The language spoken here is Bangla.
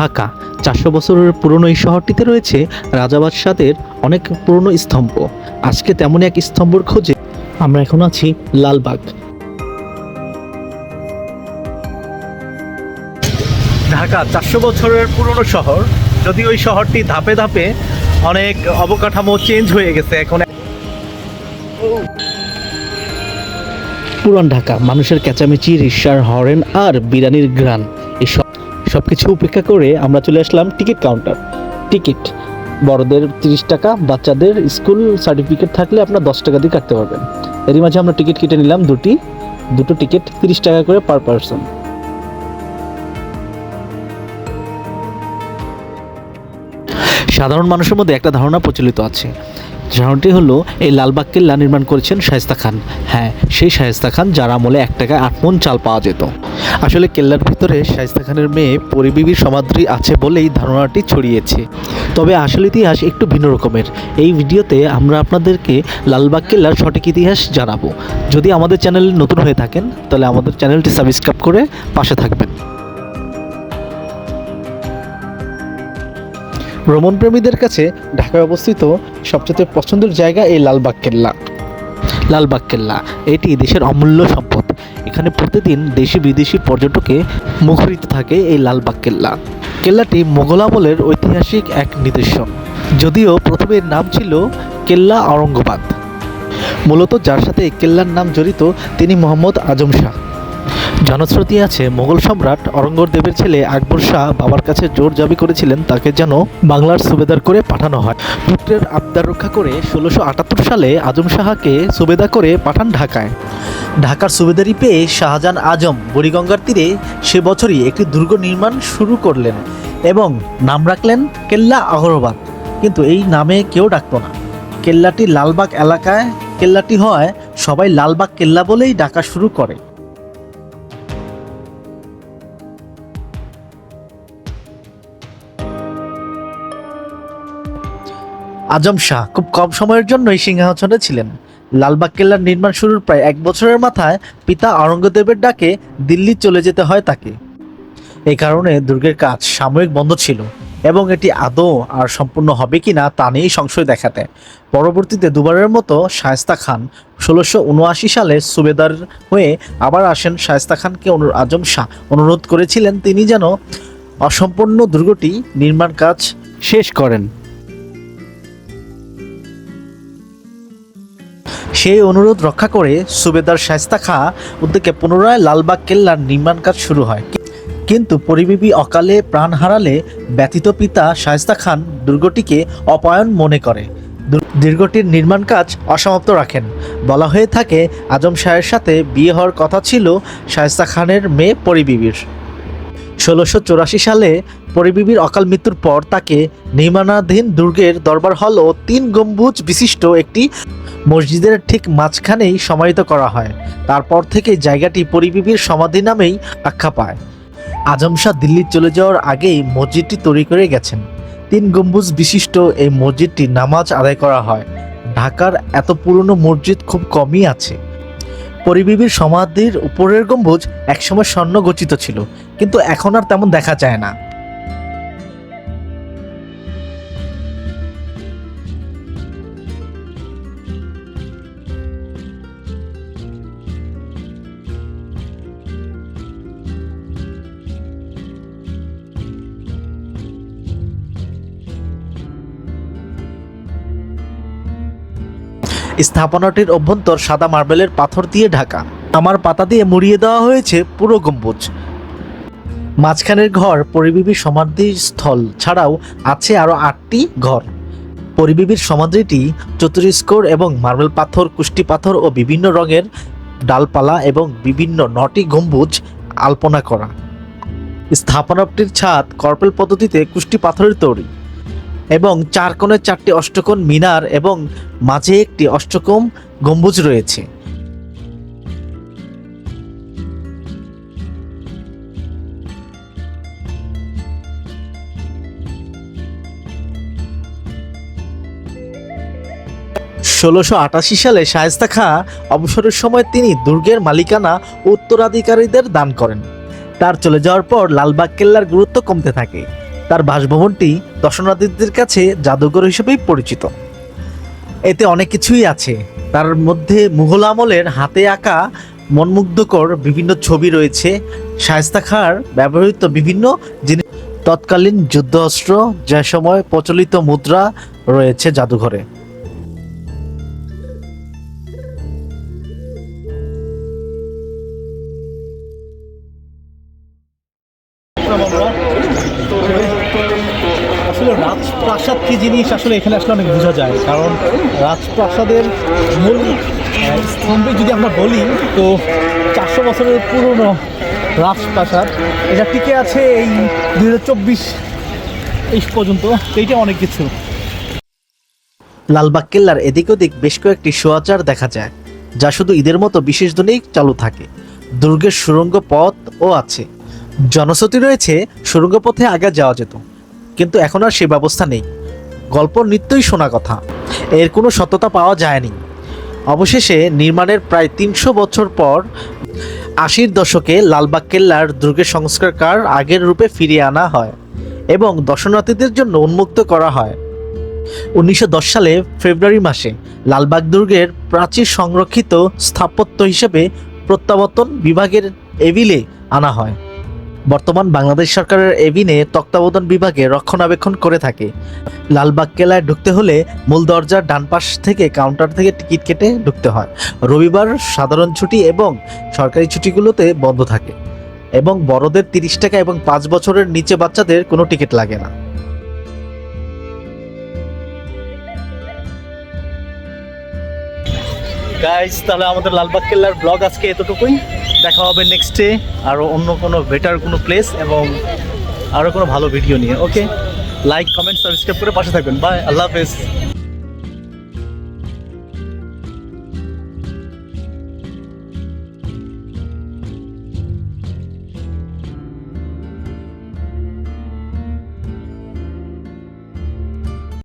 ঢাকা। চারশো বছরের পুরনো এই শহরটিতে রয়েছে রাজা বাদশাদের অনেক পুরনো স্তম্ভ। আজকে তেমন এক স্তম্ভর খোঁজে আমরা এখন আছি লালবাগ। ঢাকা চারশো বছরের পুরনো শহর। যদি ওই শহরটি ধাপে ধাপে অনেক অবকাঠামো চেঞ্জ হয়ে গেছে এখন পুরান ঢাকা মানুষের চেঁচামেচি রিক্সার হরেন আর বিরানির গ্রান সব কিছু উপেক্ষা করে আমরা চলে আসলাম টিকিট কাউন্টার। টিকিট, বড়দের তিরিশ টাকা, বাচ্চাদের স্কুল সার্টিফিকেট থাকলে আপনার দশ টাকা দিয়ে কাটতে পারবেন। এরই মাঝে আমরা টিকিট কেটে নিলাম দুটি। দুটো টিকিট, তিরিশ টাকা করে পার পারসন। সাধারণ মানুষের মধ্যে একটা ধারণা প্রচলিত আছে। ধারণাটি হলো, এই লালবাগ কেল্লা নির্মাণ করেছেন শায়েস্তা খান। হ্যাঁ সেই শায়েস্তা খান যার আমলে এক টাকায় আট মন চাল পাওয়া যেত। আসলে কেল্লার ভিতরে শায়েস্তা খানের মেয়ে পরিবিবির সমাধি আছে বলেই ধারণাটি ছড়িয়েছে। তবে আসল ইতিহাস একটু ভিন্ন রকমের। এই ভিডিওতে আমরা আপনাদেরকে লালবাগ কেল্লার সঠিক ইতিহাস জানাব। যদি আমাদের চ্যানেল নতুন হয়ে থাকেন, তাহলে আমাদের চ্যানেলটি সাবস্ক্রাইব করে পাশে থাকবেন। ভ্রমণ প্রেমীদের কাছে ঢাকায় অবস্থিত সবচেয়ে পছন্দের জায়গা এই লালবাগ কেল্লা। লালবাগ কেল্লা, এটি দেশের অমূল্য সম্পদ। এখানে প্রতিদিন দেশি বিদেশি পর্যটকে মুখরিত থাকে এই লালবাগ কেল্লা। কেল্লাটি মোগল আমলের ঐতিহাসিক এক নিদর্শন যদিও প্রথমে নাম ছিল কেল্লা আওরঙ্গাবাদ মূলত যার সাথে এই কেল্লার নাম জড়িত তিনি মোহাম্মদ আজম শাহ। জনশ্রুতি আছে, মোগল সম্রাট অরঙ্গদেবের ছেলে আকবর শাহ বাবার কাছে জোর দাবি করেছিলেন তাকে যেন বাংলার সুবেদার করে পাঠানো হয়। পুত্রের আবদার রক্ষা করে ষোলোশো আটাত্তর সালে আজম শাহকে সুবেদা করে পাঠান ঢাকায়। ঢাকার সুবেদারি পেয়ে শাহজাহান আজম বুড়িগঙ্গার তীরে সে বছরই একটি দুর্গ নির্মাণ শুরু করলেন এবং নাম রাখলেন কেল্লা আহরবাদ। কিন্তু এই নামে কেউ ডাকতো না। কেল্লাটি লালবাগ এলাকায়, কেল্লাটি হয় সবাই লালবাগ কেল্লা বলেই ডাকা শুরু করে। আজম শাহ খুব কম সময়ের জন্যই সিংহাসনে ছিলেন। লালবাগ কেল্লার নির্মাণ শুরুর প্রায় এক বছরের মাথায় পিতা আওরঙ্গজেবের ডাকে দিল্লি চলে যেতে হয় তাকে। এই কারণে দুর্গের কাজ সাময়িক বন্ধ ছিল এবং এটি আদৌ আর সম্পূর্ণ হবে কি না তা নিয়েই সংশয় দেখা দেয় পরবর্তীতে দুবারের মতো শায়েস্তা খান ষোলোশো উনআশি সালে সুবেদার হয়ে আবার আসেন। শায়েস্তা খানকে আজম শাহ অনুরোধ করেছিলেন তিনি যেন অসম্পূর্ণ দুর্গটি নির্মাণ কাজ শেষ করেন। সেই অনুরোধ রক্ষা করে সুবেদার শায়স্তা খাঁ উদ্যোগে পুনরায় লালবাগ কেল্লার নির্মাণ কাজ শুরু হয়। কিন্তু পরিবিবি অকালে প্রাণ হারালে ব্যথিত পিতা শায়স্তা খান দুর্গটিকে অপায়ন মনে করে। দুর- দুর্গটির নির্মাণ কাজ অসমাপ্ত রাখেন। বলা হয়ে থাকে, আজম শাহের সাথে বিয়ে হওয়ার কথা ছিল শায়স্তা খানের মেয়ে পরিবিবির। ষোলোশো সালে পরিবিবির অকাল মৃত্যুর পর তাকে নির্মাণাধীন দুর্গের দরবার হল ও তিন গম্বুজ বিশিষ্ট একটি মসজিদের ঠিক মাঝখানেই সমাহিত করা হয়। তারপর থেকে জায়গাটি পরিবিবির সমাধি নামেই আখ্যা পায়। আজম শাহ দিল্লি চলে যাওয়ার আগেই মসজিদটি তৈরি করে গেছেন। তিন গম্বুজ বিশিষ্ট এই মসজিদটি নামাজ আদায় করা হয়। ঢাকার এত পুরনো মসজিদ খুব কমই আছে। পরিবিবির সমাধির উপরের গম্বুজ একসময় স্বর্ণ গঠিত ছিল, কিন্তু এখন আর তেমন দেখা যায় না। স্থাপনাটির অভ্যন্তর সাদা মার্বেলের পাথর দিয়ে ঢাকা। আমার পাতা দিয়ে মুড়িয়ে দেওয়া হয়েছে পুরো গম্বুজ। মাঝখানের ঘর পরিবিবির সমাধির স্থল ছাড়াও আছে আরও আটটি ঘর। পরিবিবির সমাধিটি চতুরিস্কোর এবং মার্বেল পাথর, কুষ্টি পাথর ও বিভিন্ন রঙের ডালপালা এবং বিভিন্ন নটি গম্বুজ আলপনা করা। স্থাপনাটির ছাদ কর্পেল পদ্ধতিতে কুষ্টি পাথরের তৈরি। এবং চার কোণে চারটি অষ্টকোণ মিনার এবং মাঝে একটি অষ্টকোণ গম্বুজ রয়েছে। ষোলোশো আটাশি সালে শায়েস্তা খাঁ অবসরের সময় তিনি দুর্গের মালিকানা উত্তরাধিকারীদের দান করেন। তার চলে যাওয়ার পর লালবাগ কেল্লার গুরুত্ব কমতে থাকে। তার বাসভবনটি দর্শনার্থীদের কাছে জাদুঘর হিসেবেই পরিচিত। এতে অনেক কিছুই আছে। তার মধ্যে মুঘল আমলের হাতে আঁকা মনমুগ্ধকর বিভিন্ন ছবি রয়েছে। শায়স্তা খাঁর ব্যবহৃত বিভিন্ন জিনিস তৎকালীন যুদ্ধ অস্ত্র যে সময় প্রচলিত মুদ্রা রয়েছে জাদুঘরে। আসলে রাজপ্রাসাদ কি জিনিস? আসলে এখানে আসলে অনেক বোঝা যায়। কারণ রাজপ্রাসাদের মূল স্তম্ভে যদি আমরা বলি, তো চারশো বছরের পুরনো রাজপ্রাসাদ, এটা টিকে আছে এই দুই হাজার চব্বিশ এই পর্যন্ত। এইটা অনেক কিছু। লালবাগ কেল্লার এদিক ওদিক বেশ কয়েকটি শোয়াচার দেখা যায়, যা শুধু ঈদের মতো বিশেষ দিনেই চালু থাকে। দুর্গের সুড়ঙ্গ পথও আছে। জনশ্রুতি রয়েছে সুড়ঙ্গ পথে আগে যাওয়া যেত। কিন্তু এখন আর সে ব্যবস্থা নেই। গল্প নিত্যই শোনা কথা। এর কোনো সততা পাওয়া যায়নি। অবশেষে নির্মাণের প্রায় তিনশো বছর পর আশির দশকে লালবাগ কেল্লার দুর্গের সংস্কার কার আগের রূপে ফিরিয়ে আনা হয় এবং দর্শনার্থীদের জন্য উন্মুক্ত করা হয়। উনিশশো দশ সালে ফেব্রুয়ারি মাসে লালবাগ দুর্গের প্রাচীর সংরক্ষিত স্থাপত্য হিসেবে প্রত্যাবর্তন বিভাগের এভিলে আনা হয়। বর্তমান বাংলাদেশ সরকারের এভিনে তত্ত্বাবধান বিভাগে রক্ষণাবেক্ষণ করে থাকে। লালবাগ কেলায় ঢুকতে হলে মূল দরজার ডান পাশ থেকে কাউন্টার থেকে টিকিট কেটে ঢুকতে হয়। রবিবার সাধারণ ছুটি এবং সরকারি ছুটিগুলোতে বন্ধ থাকে এবং বড়দের তিরিশ টাকা এবং পাঁচ বছরের নিচে বাচ্চাদের কোনো টিকিট লাগে না। গাইজ তাহলে আমাদের লালবাগ কেল্লার ব্লগ আজকে এতটুকুই। দেখা হবে নেক্সট ডে আরও অন্য কোনো বেটার কোনো প্লেস এবং আরও কোনো ভালো ভিডিও নিয়ে ওকে লাইক কমেন্ট সাবস্ক্রাইব করে পাশে থাকবেন। বাই আল্লাহ হাফেজ।